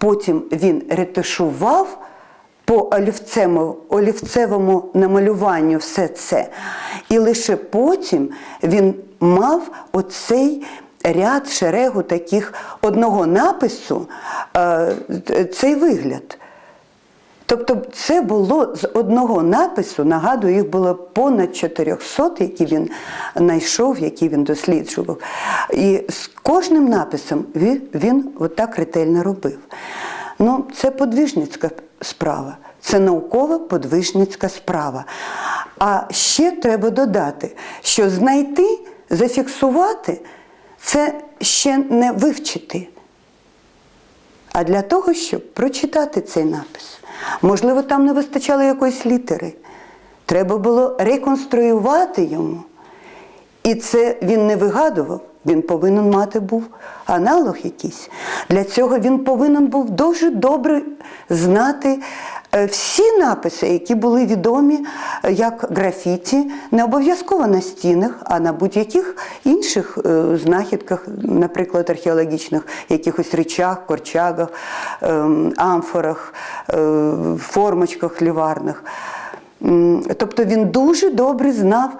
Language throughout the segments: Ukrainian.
Потім він ретушував по олівцему, олівцевому намалюванню все це. І лише потім він мав оцей ряд шерегу таких одного напису, е, цей вигляд. Тобто це було з одного напису, нагадую, їх було понад 400, які він знайшов, які він досліджував. І з кожним написом він, він отак ретельно робив. Ну, це подвижницька справа, це наукова подвижницька справа. А ще треба додати, що знайти, зафіксувати це ще не вивчити а для того, щоб прочитати цей напис. Можливо, там не вистачало якоїсь літери. Треба було реконструювати йому. І це він не вигадував, він повинен мати був аналог якийсь. Для цього він повинен був дуже добре знати е, всі написи, які були відомі е, як графіті, не обов'язково на стінах, а на будь-яких інших е, знахідках, наприклад, археологічних якихось речах, корчагах, ем, амфорах, формочках ліварних. Тобто він дуже добре знав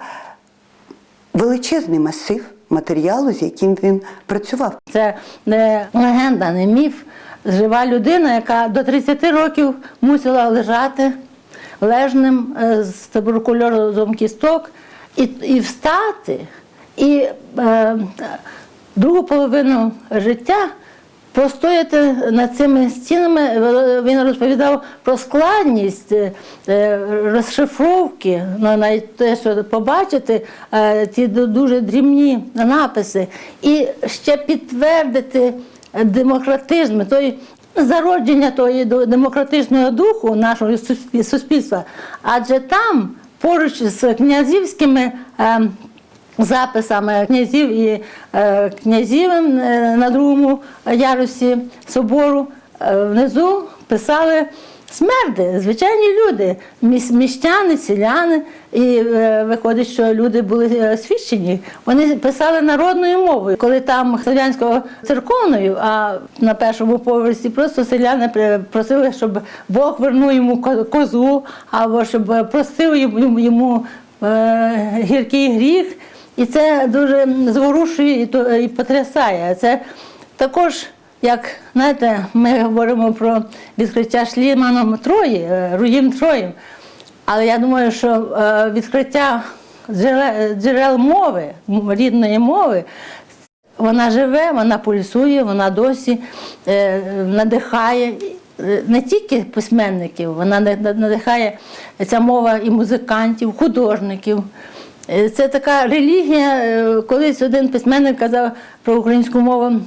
величезний масив матеріалу, з яким він працював. Це не легенда, не міф. Жива людина, яка до 30 років мусила лежати лежним е, з туберкульозом кісток і, і встати. І е, другу половину життя простояти над цими стінами. Е, Він розповідав про складність е, е, розшифровки, ну, навіть те, що побачити ці дуже дрібні написи, і ще підтвердити демократизм, той зародження тої демократичного духу нашого суспільства. Адже там поруч з князівськими. Записами князів і е, князівим е, на другому ярусі собору е, внизу писали смерди, звичайні люди, міщани, селяни. І виходить, що люди були свідчені. Вони писали народною мовою, коли там слов'янською церковною, а на першому поверсі просто селяни просили, щоб Бог вернув йому ко- козу, або щоб простив йому, йому гіркий гріх. І це дуже зворушує і, потрясає. Це також, як знаєте, ми говоримо про відкриття Шліманом Трої, е, Руїм Троєм. Але я думаю, що е, відкриття джерел, мови, рідної мови, вона живе, вона пульсує, вона досі е, надихає не тільки письменників, вона на- на- надихає ця мова і музикантів, художників. Е, Це така релігія. е, Колись один письменник казав про українську мову,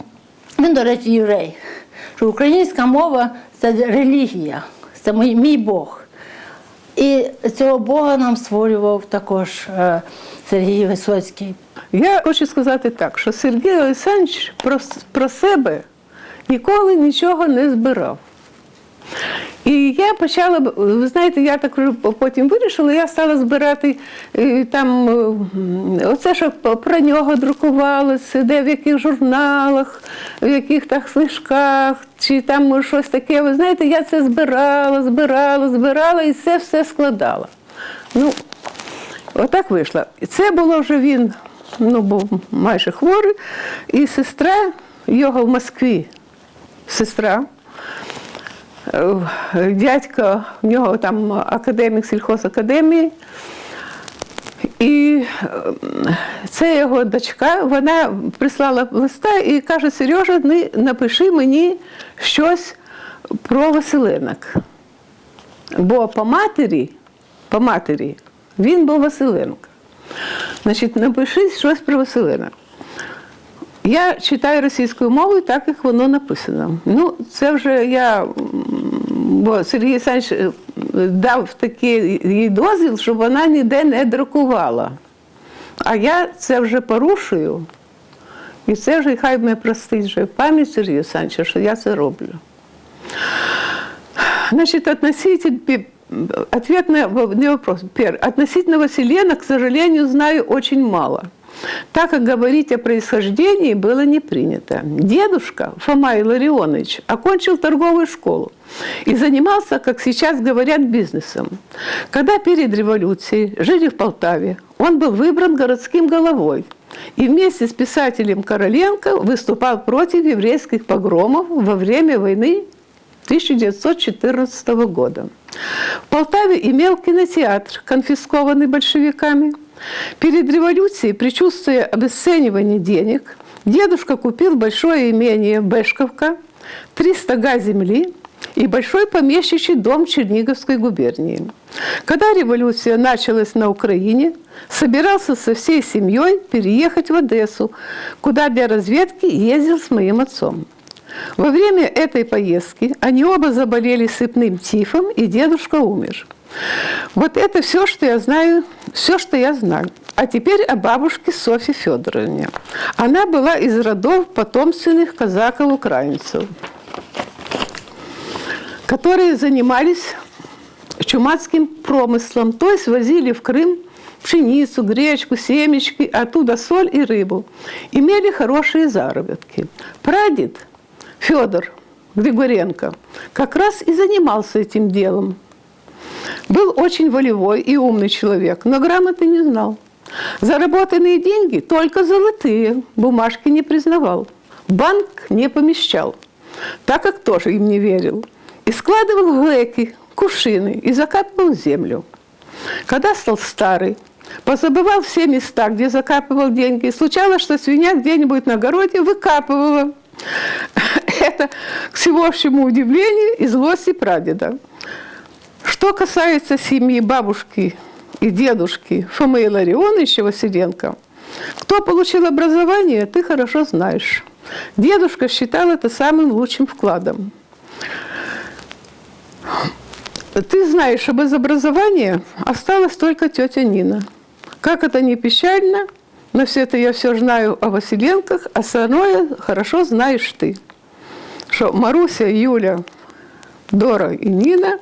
він, до речі, єврей, що українська мова це релігія, це мій, мій Бог. І цього Бога нам створював також е, Сергій Висоцький. Я хочу сказати так, що Сергій Олександрович про, про себе ніколи нічого не збирав. І я почала, ви знаєте, я так потім вирішила, я стала збирати е, там е, оце, що про нього друкувалося, де в яких журналах, в яких так книжках, чи там щось таке. Ви знаєте, я це збирала, збирала, збирала і це все складала. Ну, Отак вийшло. Це було вже він, ну, був майже хворий, і сестра його в Москві, сестра, е, дядько, в нього там академік сільхозакадемії. І е, це його дочка, вона прислала листа і каже: Сережа, напиши мені щось про Василенок. Бо по матері, по матері він був Василенко. Значить, напиши щось про Василенок. Я читаю російською мовою, так як воно написано. Ну, це вже я, бо Сергій Олександрович е, дав такий їй дозвіл, щоб вона ніде не друкувала. А я це вже порушую. І це вже хай мене простить вже пам'ять Сергія Олександровича, що я це роблю. Значит, относительно, ответ на на вопрос. Первый. Относительно Василена, к сожалению, знаю очень мало. Так как говорить о происхождении было не принято. Дедушка Фома Илларионович окончил торговую школу и занимался, как сейчас говорят, бизнесом. Когда перед революцией жили в Полтаве, он был выбран городским головой и вместе с писателем Короленко выступал против еврейских погромов во время войны 1914 года. В Полтаве имел кинотеатр, конфискованный большевиками. Перед революцией, предчувствуя обесценивание денег, дедушка купил большое имение Бешковка, 300 га земли и большой помещичий дом Черниговской губернии. Когда революция началась на Украине, собирался со всей семьей переехать в Одессу, куда для разведки ездил с моим отцом. Во время этой поездки они оба заболели сыпным тифом, и дедушка умер. Вот это все, что я знаю, все, что я знаю. А теперь о бабушке Софье Федоровне. Она была из родов потомственных казаков-украинцев, которые занимались чумацким промыслом, то есть возили в Крым пшеницу, гречку, семечки, оттуда соль и рыбу. Имели хорошие заработки. Прадед Федор Григоренко как раз и занимался этим делом. Был очень волевой и умный человек, но грамоты не знал. Заработанные деньги только золотые, бумажки не признавал. Банк не помещал, так как тоже им не верил. И складывал глеки, кувшины и закапывал в землю. Когда стал старый, позабывал все места, где закапывал деньги. Случалось, что свинья где-нибудь на огороде выкапывала. Это, к всеобщему удивлению, и злости прадеда. Что касается семьи бабушки и дедушки Фомы Ларионовича Василенко, кто получил образование, ты хорошо знаешь. Дедушка считал это самым лучшим вкладом. Ты знаешь, что без образования осталась только тетя Нина. Как это не печально, но все это я все знаю о Василенках, а остальное хорошо знаешь ты. Что Маруся, Юля, Дора и Нина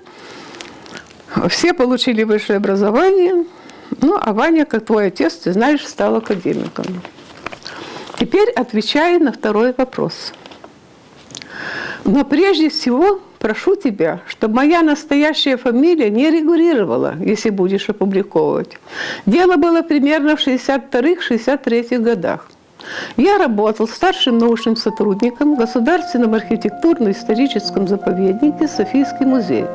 все получили высшее образование, ну, а Ваня, как твой отец, ты знаешь, стал академиком. Теперь отвечая на второй вопрос. Но прежде всего прошу тебя, чтобы моя настоящая фамилия не регулировала, если будешь опубликовывать. Дело было примерно в 62-63 годах. Я работал старшим научным сотрудником в Государственном архитектурно-историческом заповеднике Софийский музей.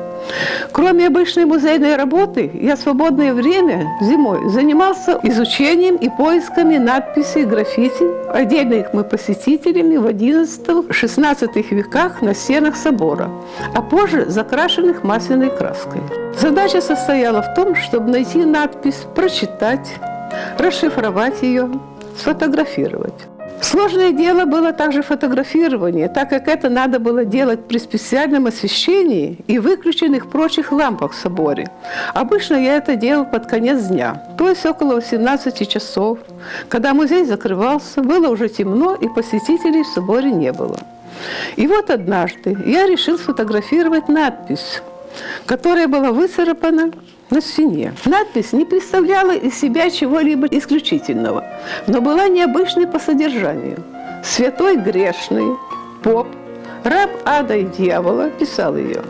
Кроме обычной музейной работы, я в свободное время зимой занимался изучением и поисками надписей граффити, отдельных мы посетителями в XI-XVI веках на стенах собора, а позже закрашенных масляной краской. Задача состояла в том, чтобы найти надпись, прочитать, расшифровать ее, сфотографировать. Сложное дело было также фотографирование, так как это надо было делать при специальном освещении и выключенных прочих лампах в соборе. Обычно я это делал под конец дня, то есть около 18 часов. Когда музей закрывался, было уже темно и посетителей в соборе не было. И вот однажды я решил сфотографировать надпись, которая была выцарапана на стене. Надпись не представляла из себя чего-либо исключительного, но была необычной по содержанию. «Святой грешный, поп, раб ада и дьявола» писал ее.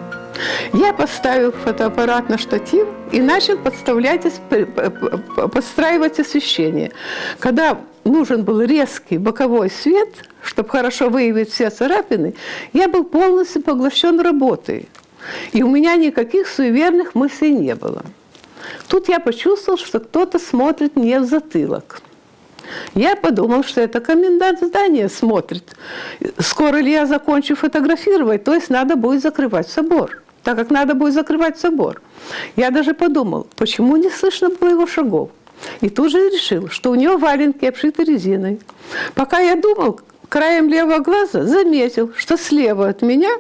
Я поставил фотоаппарат на штатив и начал подставлять, подстраивать освещение. Когда нужен был резкий боковой свет, чтобы хорошо выявить все царапины, я был полностью поглощен работой. И у меня никаких суеверных мыслей не было. Тут я почувствовал, что кто-то смотрит мне в затылок. Я подумал, что это комендант здания смотрит. Скоро ли я закончу фотографировать, то есть надо будет закрывать собор. Так как надо будет закрывать собор. Я даже подумал, почему не слышно было его шагов. И тут же решил, что у него валенки обшиты резиной. Пока я думал, краем левого глаза заметил, что слева от меня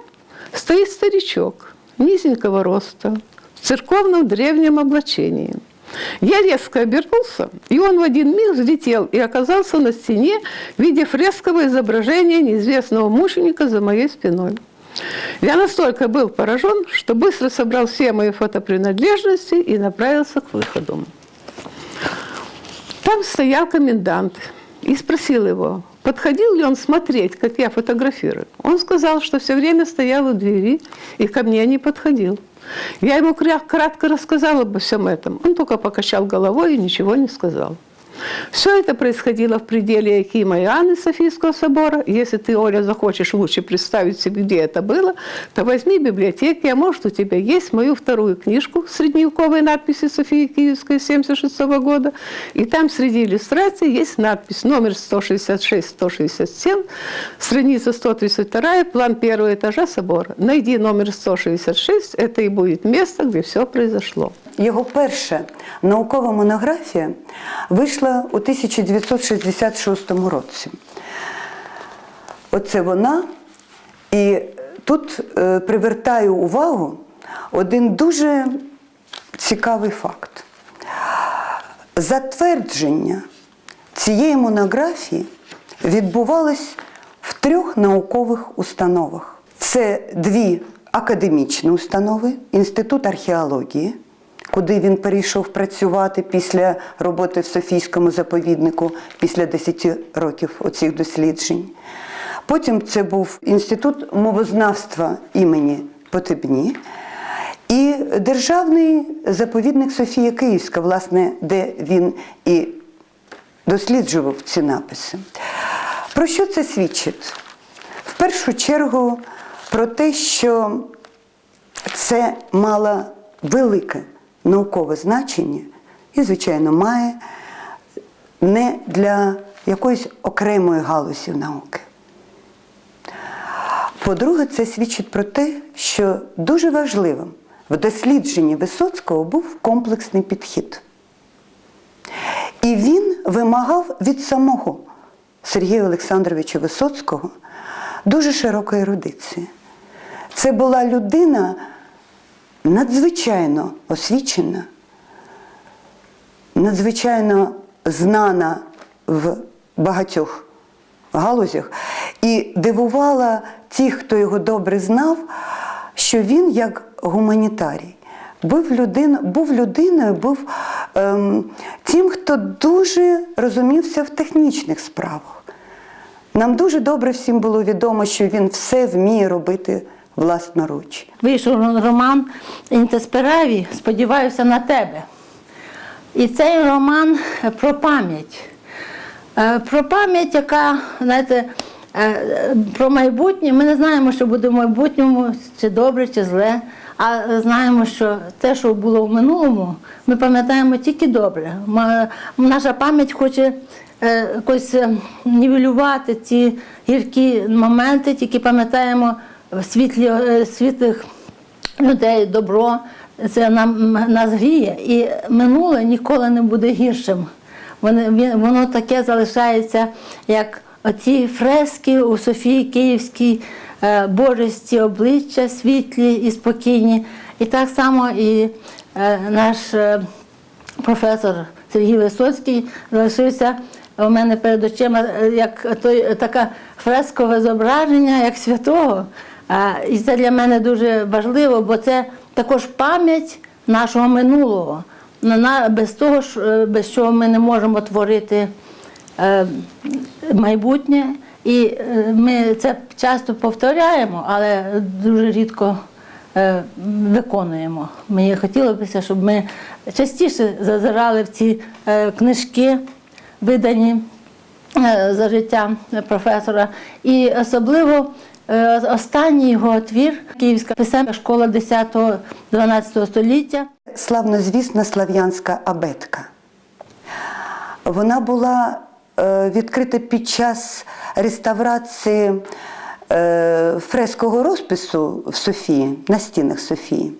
стоит старичок низенького роста, в церковном древнем облачении. Я резко обернулся, и он в один миг взлетел и оказался на стене в виде фрескового изображения неизвестного мученика за моей спиной. Я настолько был поражен, что быстро собрал все мои фотопринадлежности и направился к выходу. Там стоял комендант и спросил его, подходил ли он смотреть, как я фотографирую. Он сказал, что все время стоял у двери и ко мне не подходил. Я ему кратко рассказала обо всем этом. Он только покачал головой и ничего не сказал. Все это происходило в пределе Якима и Софийского собора. Если ты, Оля, захочешь лучше представить себе, где это было, то возьми библиотеки, а может у тебя есть мою вторую книжку «Средневековые надписи Софии Киевской» 76 года. И там среди иллюстраций есть надпись номер 166-167, страница 132, план первого этажа собора. Найди номер 166, это и будет место, где все произошло. Його перша наукова монографія вийшла у 1966 році. Оце вона. І тут е, привертаю увагу один дуже цікавий факт. Затвердження цієї монографії відбувалось в трьох наукових установах. Це дві академічні установи, Інститут археології, куди він перейшов працювати після роботи в Софійському заповіднику після 10 років оцих досліджень. Потім це був інститут мовознавства імені Потебні і державний заповідник Софія Київська, власне, де він і досліджував ці написи. Про що це свідчить? В першу чергу про те, що це мало велике наукове значення і, звичайно, має не для якоїсь окремої галузі науки. По-друге, це свідчить про те, що дуже важливим в дослідженні Висоцького був комплексний підхід. І він вимагав від самого Сергія Олександровича Висоцького дуже широкої ерудиції. Це була людина надзвичайно освічена, надзвичайно знана в багатьох галузях, і дивувала тих, хто його добре знав, що він як гуманітарій. Був, людин, був людиною, був ем, тим, хто дуже розумівся в технічних справах. Нам дуже добре всім було відомо, що він все вміє робити власноруч. Вийшов роман Інтеспераві, сподіваюся на тебе. І цей роман про пам'ять. Е, Про пам'ять, яка, знаєте, е, про майбутнє. Ми не знаємо, що буде в майбутньому, чи добре, чи зле. А знаємо, що те, що було в минулому, ми пам'ятаємо тільки добре. Наша пам'ять хоче е, якось е, нівелювати ці гіркі моменти, тільки пам'ятаємо світлі, е, світлих людей, добро. Це нам нас гріє. І минуле ніколи не буде гіршим. Воно, таке залишається, як оці фрески у Софії Київській, е, божесті обличчя світлі і спокійні. І так само і е, наш професор Сергій Висоцький залишився у мене перед очима як той, таке фрескове зображення, як святого. І це для мене дуже важливо, бо це також пам'ять нашого минулого. Без того, е, без чого ми не можемо творити е, майбутнє. І е, ми це часто повторяємо, але дуже рідко виконуємо. Мені хотілося щоб ми частіше зазирали в ці книжки, видані за життя професора. І особливо останній його твір Київська писемна школа 10-12 століття. Славнозвісна слав'янська абетка. Вона була е, відкрита під час реставрації е, фрескового розпису в Софії, на стінах Софії.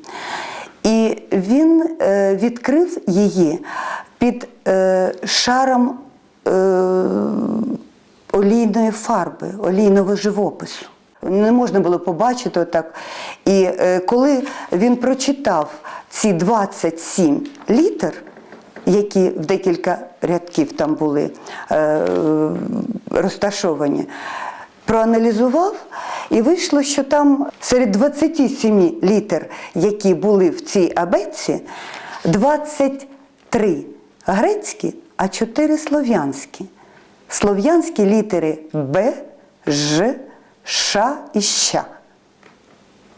І він е, відкрив її під е, шаром е, олійної фарби, олійного живопису. Не можна було побачити отак. І е, коли він прочитав ці 27 літер, які в декілька рядків там були е, розташовані, проаналізував, і вийшло, що там серед 27 літер, які були в цій абетці, 23 грецькі, а чотири слов'янські. Слов'янські літери Б, Ж, Ш і ща.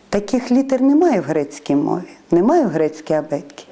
Таких літер немає в грецькій мові, немає в грецькій абетці.